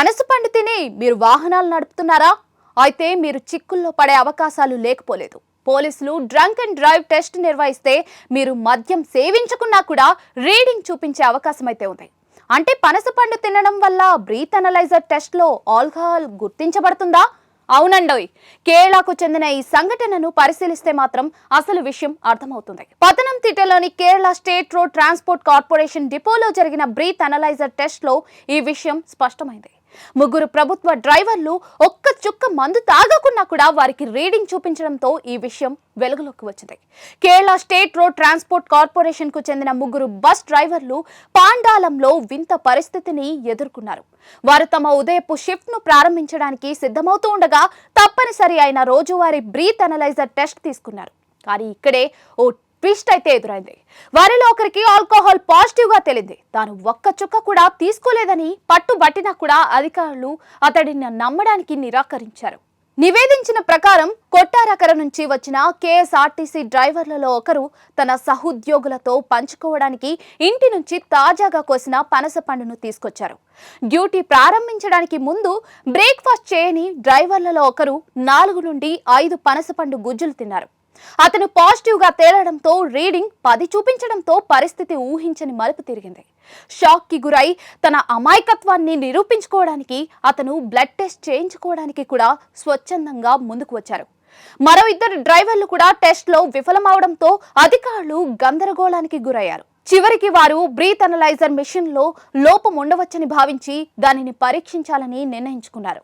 మనసు పండు తిని మీరు వాహనాలు నడుపుతున్నారా? అయితే మీరు చిక్కుల్లో పడే అవకాశాలు లేకపోలేదు. పోలీసులు డ్రంక్ అండ్ డ్రైవ్ టెస్ట్ నిర్వహిస్తే మీరు మద్యం సేవించకున్నా కూడా రీడింగ్ చూపించే అవకాశం అయితే ఉంది. అంటే పనస పండు తినడం వల్ల బ్రీత్ అనలైజర్ టెస్ట్లో ఆల్కహాల్ గుర్తించబడుతుందా? అవునండోయ్! కేరళకు చెందిన ఈ సంఘటనను పరిశీలిస్తే మాత్రం అసలు విషయం అర్థమవుతుంది. పతనంతిట్టలోని Kerala state road transport corporation డిపోలో జరిగిన బ్రీత్ అనలైజర్ టెస్ట్లో ఈ విషయం స్పష్టమైంది. ముగ్గురు ప్రభుత్వ డ్రైవర్లు ఒక్క చుక్క మందు తాగకున్నా కూడా వారికి రీడింగ్ చూపించడంతో ఈ విషయం వెలుగులోకి వచ్చింది. కేరళ స్టేట్ రోడ్ ట్రాన్స్పోర్ట్ కార్పొరేషన్కు చెందిన ముగ్గురు బస్ డ్రైవర్లు పాండాలంలో వింత పరిస్థితిని ఎదుర్కొన్నారు. వారు తమ ఉదయపు షిఫ్ట్ను ప్రారంభించడానికి సిద్ధమవుతూ ఉండగా తప్పనిసరి అయిన రోజువారీ బ్రీత్ అనలైజర్ టెస్ట్ తీసుకున్నారు. కానీ ఇక్కడే ఓ ట్విస్ట్ అయితే ఎదురైంది. వారిలో ఒకరికి ఆల్కహాల్ పాజిటివ్గా తేలింది. తాను ఒక్క చుక్క కూడా తీసుకోలేదని పట్టుబట్టినా కూడా అధికారులు అతడిని నమ్మడానికి నిరాకరించారు. నివేదించిన ప్రకారం కొట్టారకర నుంచి వచ్చిన కేఎస్ఆర్టీసీ డ్రైవర్లలో ఒకరు తన సహోద్యోగులతో పంచుకోవడానికి ఇంటి నుంచి తాజాగా కోసిన పనస పండును తీసుకొచ్చారు. డ్యూటీ ప్రారంభించడానికి ముందు బ్రేక్ఫాస్ట్ చేయని డ్రైవర్లలో ఒకరు నాలుగు నుండి ఐదు పనసపండు గుజ్జులు తిన్నారు. అతను పాజిటివ్గా తేలడంతో రీడింగ్ పది చూపించడంతో పరిస్థితి ఊహించని మలుపు తిరిగింది. షాక్కి గురై తన అమాయకత్వాన్ని నిరూపించుకోవడానికి అతను బ్లడ్ టెస్ట్ చేయించుకోవడానికి కూడా స్వచ్ఛందంగా ముందుకు వచ్చారు. మరో ఇద్దరు డ్రైవర్లు కూడా టెస్ట్లో విఫలమవడంతో అధికారులు గందరగోళానికి గురయ్యారు. చివరికి వారు బ్రీత్ అనలైజర్ మెషిన్లో లోపం ఉండవచ్చని భావించి దానిని పరీక్షించాలని నిర్ణయించుకున్నారు.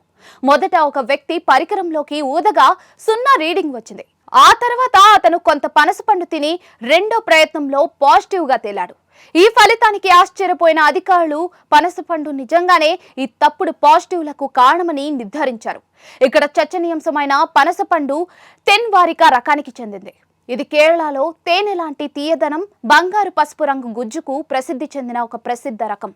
మొదట ఒక వ్యక్తి పరికరంలోకి ఊదగా సున్నా రీడింగ్ వచ్చింది. ఆ తర్వాత అతను కొంత పనసపండు తిని రెండో ప్రయత్నంలో పాజిటివ్గా తేలాడు. ఈ ఫలితానికి ఆశ్చర్యపోయిన అధికారులు పనసపండు నిజంగానే ఈ తప్పుడు పాజిటివ్లకు కారణమని నిర్ధారించారు. ఇక్కడ చర్చనీయాంశమైన పనసపండు తెన్వారిక రకానికి చెందింది. ఇది కేరళలో తేనె లాంటి తీయదనం బంగారు పసుపు రంగు గుజ్జుకు ప్రసిద్ధి చెందిన ఒక ప్రసిద్ధ రకం.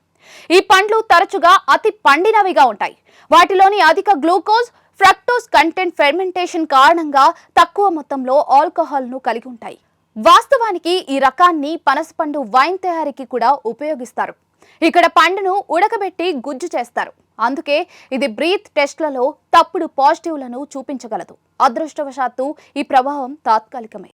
ఈ పండ్లు తరచుగా అతి పండినవిగా ఉంటాయి. వాటిలోని అధిక గ్లూకోజ్ ఫ్రక్టోస్ కంటెంట్ ఫెర్మెంటేషన్ కారణంగా తక్కువ మొత్తంలో ఆల్కహాల్ను కలిగి ఉంటాయి. వాస్తవానికి ఈ రకాన్ని పనసపండు వైన్ తయారీకి కూడా ఉపయోగిస్తారు. ఇక్కడ పండును ఉడకబెట్టి గుజ్జు చేస్తారు. అందుకే ఇది బ్రీత్ టెస్ట్లలో తప్పుడు పాజిటివ్లను చూపించగలదు. అదృష్టవశాత్తు ఈ ప్రభావం తాత్కాలికమే.